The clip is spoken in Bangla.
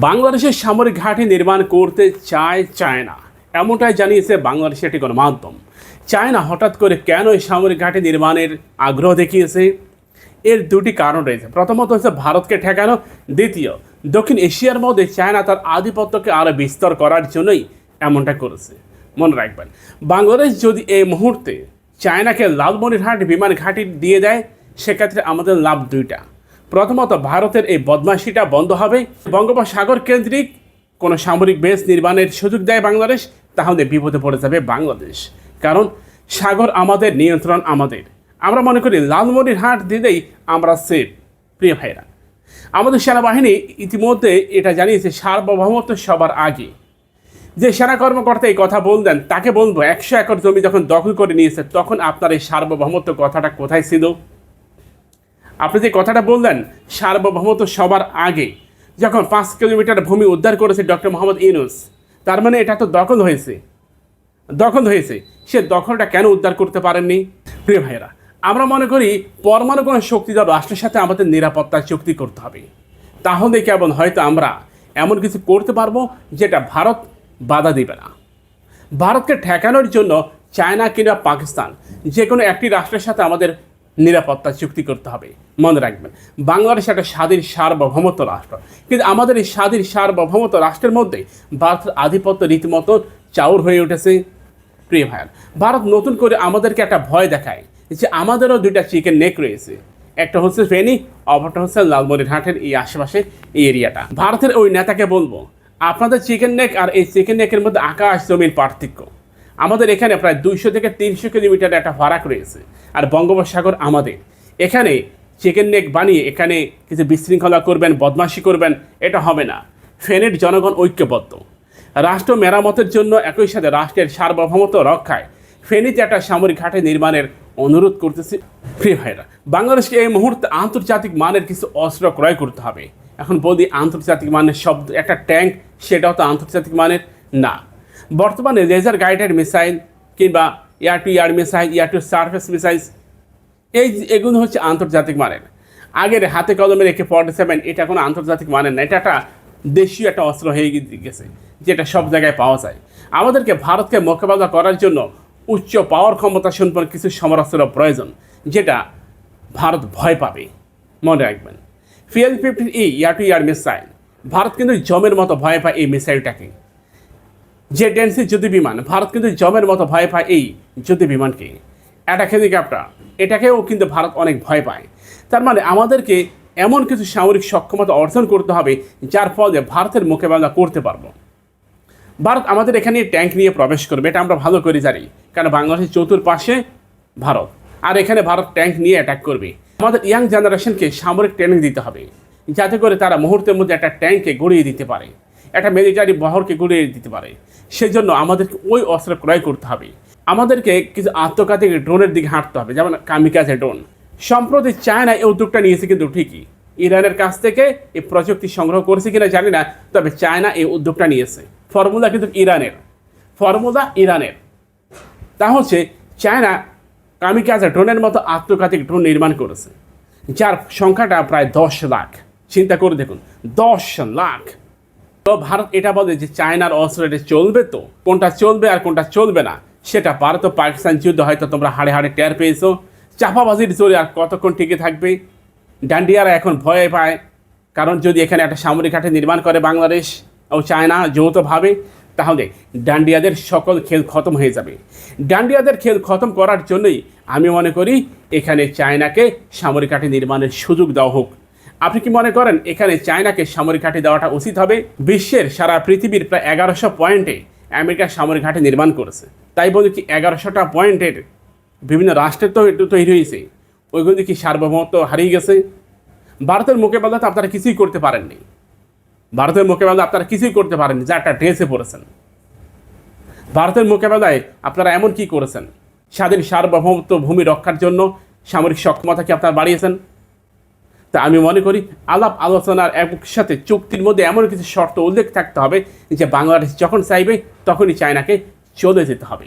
বাংলাদেশের সামরিক ঘাঁটি নির্মাণ করতে চায় চায়না। এমনটাই জানিয়েছে বাংলাদেশের একটি গণমাধ্যম। চায়না হঠাৎ করে কেন এই সামরিক ঘাঁটি নির্মাণের আগ্রহ দেখিয়েছে? এর দুটি কারণ রয়েছে। প্রথমত হচ্ছে ভারতকে ঠেকানো। দ্বিতীয়, দক্ষিণ এশিয়ার মধ্যে চায়না তার আধিপত্যকে আরও বিস্তার করার জন্যই এমনটা করেছে। মনে রাখবেন, বাংলাদেশ যদি এই মুহূর্তে চায়নাকে লালমনিরহাট বিমান ঘাঁটি দিয়ে দেয়, সেক্ষেত্রে আমাদের লাভ দুইটা। প্রথমত ভারতের এই বদমাশিটা বন্ধ হবে। বঙ্গোপসাগর কেন্দ্রিক কোনো সামরিক বেস নির্মাণের সুযোগ দেয় বাংলাদেশ, তাহলে বিপদে পড়ে যাবে বাংলাদেশ। কারণ সাগর আমাদের, নিয়ন্ত্রণ আমাদের। আমরা মনে করি লালমনিরহাট দিলেই আমরা সেফ, প্রিয় ভাইরা। আমাদের সেনাবাহিনী ইতিমধ্যে এটা জানিয়েছে সার্বভৌমত্ব সবার আগে। যে সেনা কর্মকর্তা এই কথা বললেন, তাকে বলব, একশো একর জমি যখন দখল করে নিয়েছে, তখন আপনার এই সার্বভৌমত্ব কথাটা কোথায় ছিল? আপনি যে কথাটা বললেন, সার্বভৌমত্ব সবার আগে। যখন পাঁচ কিলোমিটার ভূমি উদ্ধার করেছে ডক্টর মোহাম্মদ ইউনুস, তার মানে এটা তো দখল হয়েছে। দখল হয়েছে। সে দখলটা কেন উদ্ধার করতে পারেননি? প্রিয় ভাইয়েরা, আমরা মনে করি পরমাণু কোনো শক্তিধর রাষ্ট্রের সাথে আমাদের নিরাপত্তা চুক্তি করতে হবে। তাহলে কেবল হয়তো আমরা এমন কিছু করতে পারব যেটা ভারত বাধা দিবে না। ভারতকে ঠেকানোর জন্য চায়না, কিংবা পাকিস্তান যে কোনো একটি রাষ্ট্রের সাথে আমাদের নিরাপত্তা চুক্তি করতে হবে। মনে রাখবেন, বাংলাদেশ একটা স্বাধীন সার্বভৌমত্ব রাষ্ট্র। কিন্তু আমাদের এই স্বাধীন সার্বভৌমত্ব রাষ্ট্রের মধ্যে ভারতের আধিপত্য রীতিমতো চাউর হয়ে উঠেছে। প্রিয় ভাইয়ার ভারত নতুন করে আমাদেরকে একটা ভয় দেখায় যে আমাদেরও দুইটা চিকেন নেক রয়েছে। একটা হচ্ছে ফেনী, অপরটা হচ্ছে লালমনিরহাটের এই আশেপাশে এই এরিয়াটা। ভারতের ওই নেতাকে বলব, আপনাদের চিকেন নেক আর এই চিকেন নেকের মধ্যে আকাশ জমির পার্থক্য। আমাদের এখানে প্রায় দুইশো থেকে তিনশো কিলোমিটার একটা ফারাক রয়েছে, আর বঙ্গোপসাগর আমাদের। এখানে চিকেন নেক বানিয়ে এখানে কিছু বিশৃঙ্খলা করবেন, বদমাশি করবেন, এটা হবে না। ফেনের জনগণ ঐক্যবদ্ধ। রাষ্ট্র মেরামতের জন্য একই সাথে রাষ্ট্রের সার্বভৌমত্ব রক্ষায় ফেনীতে একটা সামরিক ঘাটে নির্মাণের অনুরোধ করতেছে। ফ্রি ভাইরা বাংলাদেশকে এই মুহূর্তে আন্তর্জাতিক মানের কিছু অস্ত্র ক্রয় করতে হবে। এখন বলি আন্তর্জাতিক মানের শব্দ, একটা ট্যাঙ্ক, সেটাও তো আন্তর্জাতিক মানের না। বর্তমানে লেজার গাইডেড মিসাইল কিংবা air to air missile air to surface missile এই এগুলো হচ্ছে আন্তর্জাতিক মানের। আগের হাতে কলমে রেখে ফর্টি সেভেন এটা কোনো আন্তর্জাতিক মানের না, এটা একটা দেশীয় একটা অস্ত্র হয়ে গেছে, যেটা সব জায়গায় পাওয়া যায়। আমাদেরকে ভারতকে মোকাবেলা করার জন্য উচ্চ পাওয়ার ক্ষমতা সম্পন্ন কিছু সমরাস্ত্র প্রয়োজন, যেটা ভারত ভয় পাবে। মনে রাখবেন। ফিএল fifty E air to air missile Bharat কিন্তু জমের মতো ভয় পায় এই মিসাইলটাকে যে ডেন্সি যুদ্ধ বিমান, ভারত কিন্তু জমের মতো ভয় পায় এই যুদ্ধ বিমানকে। অ্যাটাক হেলিকপ্টার এটাকেও কিন্তু ভারত অনেক ভয় পায়। তার মানে আমাদেরকে এমন কিছু সামরিক সক্ষমতা অর্জন করতে হবে, যার ফলে ভারতের মোকাবেলা করতে পারব। ভারত আমাদের এখানে ট্যাঙ্ক নিয়ে প্রবেশ করবে, এটা আমরা ভালো করে জানি। কারণ বাংলাদেশের চতুর্পাশে ভারত, আর এখানে ভারত ট্যাঙ্ক নিয়ে অ্যাটাক করবে। আমাদের ইয়াং জেনারেশনকে সামরিক ট্রেনিং দিতে হবে, যাতে করে তারা মুহূর্তের মধ্যে একটা ট্যাঙ্ককে গড়িয়ে দিতে পারে। একটা মিলিটারি বহরকে গড়িয়ে দিতে পারে। সেজন্য আমাদেরকে ওই অস্ত্র ক্রয় করতে হবে। আমাদেরকে কিছু আত্মঘাতী ড্রোনের দিকে হাঁটতে হবে, যেমন কামিকাজে ড্রোন। সম্প্রতি চায়না এই উদ্যোগটা নিয়েছে কিন্তু ঠিকই। ইরানের কাছ থেকে এই প্রযুক্তি সংগ্রহ করেছে কিনা জানি না, তবে চায়না এই উদ্যোগটা নিয়েছে। ফর্মুলা কিন্তু ইরানের। ফর্মুলা ইরানের। তা হচ্ছে চায়না কামিকাজে ড্রোনের মতো আত্মঘাতী ড্রোন নির্মাণ করেছে, যার সংখ্যাটা প্রায় দশ লাখ। চিন্তা করে দেখুন, দশ লাখ। তো ভারত এটা বলে যে চায়নার অস্ত্র এটা চলবে তো? কোনটা চলবে আর কোনটা চলবে না? সেটা ভারত ও পাকিস্তান যুদ্ধ হয়তো তোমরা হাড়ে হাড়ে টের পেয়েছ। চাপাবাজির জোরে আর কতক্ষণ টিকে থাকবে? ডান্ডিয়ারা এখন ভয়ে পায়। কারণ যদি এখানে একটা সামরিক ঘাটে নির্মাণ করে বাংলাদেশ ও চায়না যৌথভাবে, তাহলে ডান্ডিয়াদের সকল খেল খতম হয়ে যাবে। ডান্ডিয়াদের খেল খতম করার জন্যই আমি মনে করি এখানে চায়নাকে সামরিক ঘাটে নির্মাণের সুযোগ দেওয়া হোক। আপনি কি মনে করেন এখানে চায়নাকে সামরিক ঘাঁটি দেওয়াটা উচিত হবে? বিশ্বের সারা পৃথিবীর প্রায় এগারোশো পয়েন্টে আমেরিকা সামরিক ঘাঁটি নির্মাণ করেছে। তাই বলি কি এগারোশোটা পয়েন্টের বিভিন্ন রাষ্ট্রের তো তৈরি হয়েছে। ওইগুলো কি সার্বভৌমত্ব হারিয়ে গেছে? ভারতের মোকাবেলা তো আপনারা কিছুই করতে পারেননি। ভারতের মোকাবেলা আপনারা কিছুই করতে পারেননি, যা একটা ড্রেসে পড়েছেন ভারতের মোকাবেলায় আপনারা এমন কি করেছেন? স্বাধীন সার্বভৌমত্ব ভূমি রক্ষার জন্য সামরিক সক্ষমতা কি আপনারা বাড়িয়েছেন? তা আমি মনে করি আলাপ আলোচনার এক সাথে চুক্তির মধ্যে এমন কিছু শর্ত উল্লেখ থাকতে হবে যে বাংলাদেশ যখন চাইবে, তখনই চায়নাকে চলে যেতে হবে।